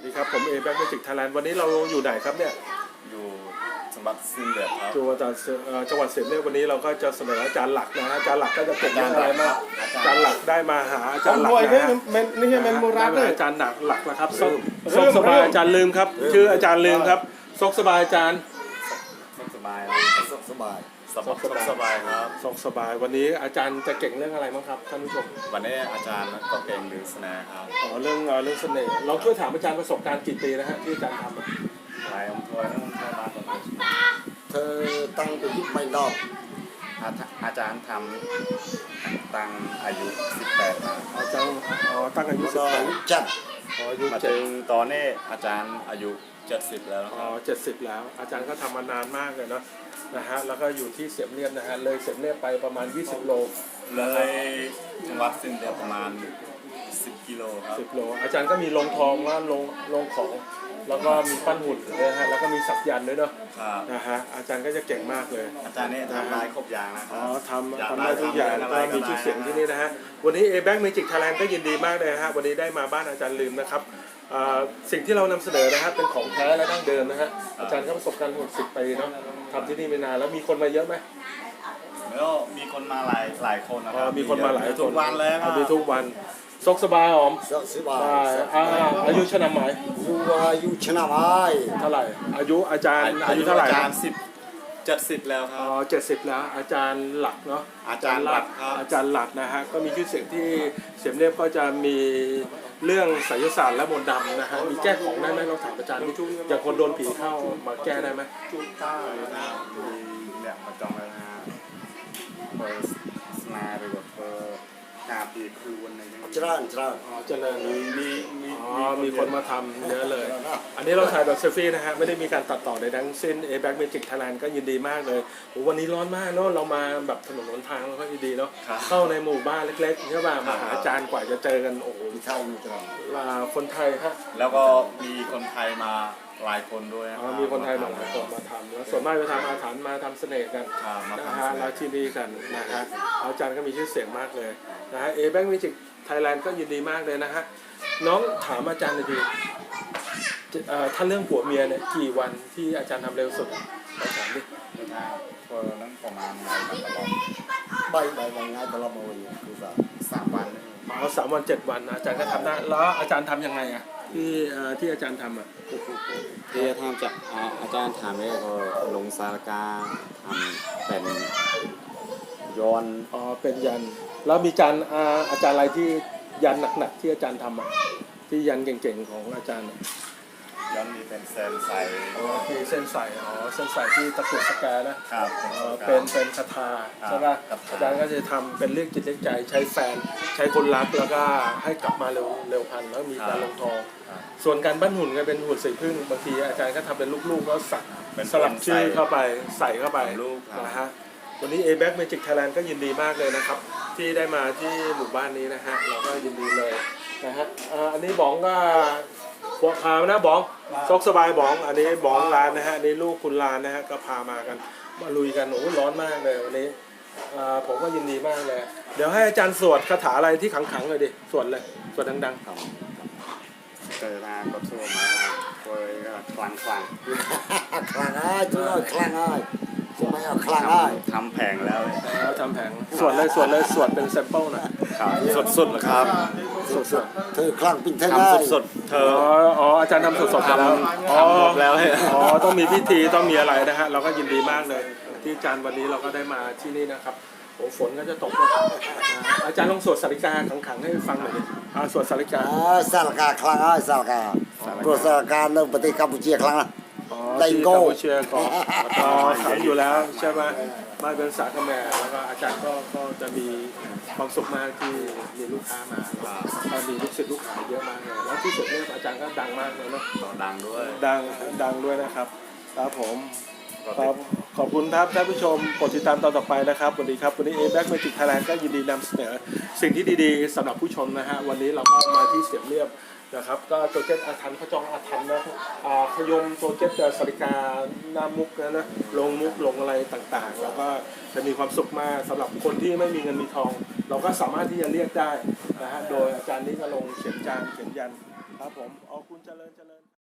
สวัสดีครับ ผมเอแบ็กเมจิกไทยแลนด์วันนี้เราอยู่ไหนครับเนี่ยอยู่จังหวัดซินเดียครับจังหวัดเอ่อจังหวัดเสียมเนี่ยวันนี้เราก็จะเสนออาจารย์หลักนะฮะอาจารย์หลักก็จะเก่งเรื่องอะไรมากอาจารย์หลักได้มาหาอาจารย์หลักรวยนะเนี่ยฮะมันนี่ใช่เป็นโมรัสได้เลมายอาจารย์หนักหลักนะครับซกซกสบายอาจารย์ลืมครับ ชื่ออาจารย์ลืมครับซกสบายอาจารย์ สุขสบายสุขสบายสบายสุขสบายครับซกสบาย วันนี้อาจารย์จะเก่งเรื่องอะไรบ้างครับท่านผู้ชมวันนี้อาจารย์ก็เก่งหรือสแนครับอ๋อเรื่องเอ่อเรื่องเสน่ห์เราช่วยถามอาจารย์ประสบการณ์กี่ปีนะฮะที่อาจารย์ทำอะหลายอำเภอนั่นทั่วบ้านประมาณเธอตั้งตัวยุคไม่นอกอาจอาจารย์ทำตั้งอายุ 18มาอาจารย์อ๋อตั้งอายุสิบก็แปดจัดอ๋ออา ยุมาเจ็ดถึงตอนนี้อาจารย์อายุ 70 แล้วนะอ๋คอรับ เจ็ดสิบแล้ว อาจารย์ก็ทำมานานมากเลยเนาะนะฮะแล้วก็อยู่ที่เสียมเรียบนะฮะเลยเสียมเรียบไปประมาณ 20 โล เลยจังหวัดซินเดียประมาณ 10กิโลครับ10โล อาจารย์ก็มีลงทองว่าลงลงของ แล้วก็มีปั้นหุ่นนะฮะ แล้วก็มีสักยันต์ด้วยเนาะ ครับ นะฮะ อาจารย์ก็จะเก่งมากเลย อาจารย์นี่ทำลายครบอย่างนะคอ๋รัอบ ทำอยากทำได้ทุกอย่างทำก็อะไรมีชื่อเสียงที่นี่นะฮะ วันนี้ a b a c Magic Thailand ก็ยินดีมากเลยนะฮะ วันนี้ได้มาบ้านอาจารย์ลืมนะครับอ่าสิ่งที่เรานำเสนอนะฮะเป็นของแท้และดั้งเดิมนะฮะ อาจารย์ก็ประสบการณ์60ปีเนาะทำที่นี่ไม่นานแล้วมีคนมาเยอะไหม แล้วมีคนมาหลายหลายคนนะคอ๋รัอบมีคนมาหลายทุกวันเลยครับมีทุกวัน ซกสบายหอมสุขสบาได้ยอ่าอายุชนะไหมอยู่อายุชนะไม้เท่าไหร่ อายุอาจารย์อายุเท่าไหร่อาจารย์สิบเจ็ดสิบแล้วคอ๋รัอบเจ็ดสิบแล้วอาจารย์หลักเนาะอาจารย์หลักครับ อาจารย์หลักนะฮะก็มีชื่อเสียงที่เสียมเรียบก็จะมีเรื่องไสยศาสตร์และมนต์ดำนะฮะมีแก้ของได้ไหมเราถามอาจารย์ดิอย่างคนโดนผีเข้ามาแก้ได้ไหมจุกต้านะครับมีเนี่ยมาจองแล้วนะฮะเปิดสนาหรือว่าเปิด กาปีครูวันไหนยังจราจราอ๋อเจริญมีมีมีอ๋อมีคนมาทำเยอะเลย อันนี้เราถ่ายแบบเซลฟี่นะฮะ ไม่ได้มีการตัดต่อใดทั้งสิ้น a b a c Magic Thailand ก็ยินดีมากเลยโอ้วันนี้ร้อนมากเนาะเรามาแบบถนนหนทางเราก็ยินดีเนาะครับเข้าในหมู่บ้านเล็กๆใช่ป่ะมาหาอาจารย์กว่าจะเจอกันโอ้โหมีข้าวมีตราลาคนไทยฮะ แล้วก็มีคนไทยมา หลายคนด้วยนะอ๋คอรับมีคนไทยมาหลายคนมาทำแล้วส่วนมากจะทำอาถรรพ์มาทำเสน่ห์กันครับมานะทำฮะเสนแล้อวที่นี่กันนะฮะอาจารย์ก็มีชื่อเสียงมากเลยนะฮะเอแบงค์มิจิกไทยแลนด์ก็ยินดีมากเลยนะฮะน้องถามอาจารย์เลยดีเอ่อถ้าเรื่องผัวเมียเนี่ยกี่วันที่อาจารย์ทำเร็วสุดลองถามดิก็นั่งประมาณไหนครับตลอดใบใบใบง่ายตลอดมาวันคือแบบสามวันเลยอ๋อสามวันเจ็ดวันอาจารย์ก็ทำได้แล้วอาจารย์ทำยังไงอะ ที่เอ่อที่อาจารย์ทำอะที่จะทำจากอ่าอาจารย์ถามเนี่ยก็ลงสารกาทำเป็นย้อนอ๋อเป็นยัน แล้วมีจารย์อาอาจารย์อะไรที่ยันหนักๆที่อาจารย์ทำอะที่ยันเก่งๆของอาจารย์อะ ย้อนมีเป็นเซนใสอ๋อที่เส้นใสอ๋อเส้นใสที่ตะกรุดสแกนนะครับเอ่อเป็นเป็นคาถาใช่ป่ะครับ อาจารย์ก็จะทำเป็นเรียกจิตเรียกใจใช้แฟน ใช้คนรักแล้วก็ให้กลับมาเร็วเร็วพันแล้วมีการลงทอง ครับส่วนการปั้นหุ่นก็เป็นหุ่นสีพึ่งบางทีอาจารย์ก็ทำเป็นลูกๆแล้วสักเป็นสลับชื่อใส่เข้าไปใส่เข้าไปลูกครับ นะฮะวันนี้ a b a c Magic Thailand ก็ยินดีมากเลยนะครับ ที่ได้มาที่หมู่บ้านนี้นะฮะเราก็ยินดีเลยนะฮะอ่าอันนี้บองก็ บอกพามานะบองซกสบายบอง อันนี้บองลานนะฮะอันนี้ลูกคุณลานนะฮะก็พามากันมาลุยกันโอ้โหร้อนมากเลยวันนี้อ่าผมก็ยินดีมากเลย เดี๋ยวให้อาจารย์สวดคาถาอะไรที่ขังๆเลยดิสวดเลยสวดดังครับเจอมาก็ทั่วมาคอยก็คลังคลังคลั่งอ้ายตัวน้อยคลั่งอ้าย ทำไมเอาคลั่งอ้ายทำแผงแล้วๆแล้วทำแผงสวดเลยสวดเลยสวดเป็นแซมเปิลหน่อยครับสดๆเลยครับสดเธอคลั่งเป็นเธอได้ทำสดๆเธๆอ๋อออ๋ออาจารย์ทำสดๆไปแล้วอ๋อทำหมดแล้วให้อ๋อต้องมีพิธีต้องมีอะไรนะฮะเราก็ยินดีมากเลย ที่อาจารย์วันนี้เราก็ได้มาที่นี่นะครับโอ้ฝนก็จะตกแล้วอ่าอาจารย์ลองสวดสาริกาขังๆให้ฟังหน่อยดิอ่าสวดสาริกา อ่าสารกาคลั่งอ้ายสารกาตัวสารกาเริ่มประเทศกัมพูชีคลั่งนะอ๋อ ไดที่โก้กัมพูเชียก่อนอ๋อขังอยู่แล้วใช่ไหมมาเป็นสาคแมแล้วก็อาจารย์ก็ก็จะมีความสุขมากที่มีลูกค้ามาก็มีลูกศิษย์ลูกหาเยอะมากเลยแล้วที่สุดเนี่ยอาจารย์ก็ดังมากเลยเนาะต่อดังด้วยดังดังด้วยนะครับครับผม ครับขอบคุณครับท่านผู้ชมกดติดตามตอนต่อไปนะครับสวัสดีครับวันนี้ a b a c Magic Thailand ก็ยินดีนำเสนอสิ่งที่ดีๆสำหรับผู้ชมนะฮะวันนี้เราก็มาที่เสียมเรียบนะครับก็โจเจตอาถรรพ์พระจองอาถรรพ์นะอ่าขยมโจเจตสริกาหน้ามุกนะนะลงมุกลงอะไรต่างๆ แล้วก็จะมีความสุขมากสำหรับคนที่ไม่มีเงินมีทอง เราก็สามารถที่จะเรียกได้นะฮะโดยอาจารย์นี้ก็ลงเขียนจานเขียนยันครับผมเอาคุณเจริญ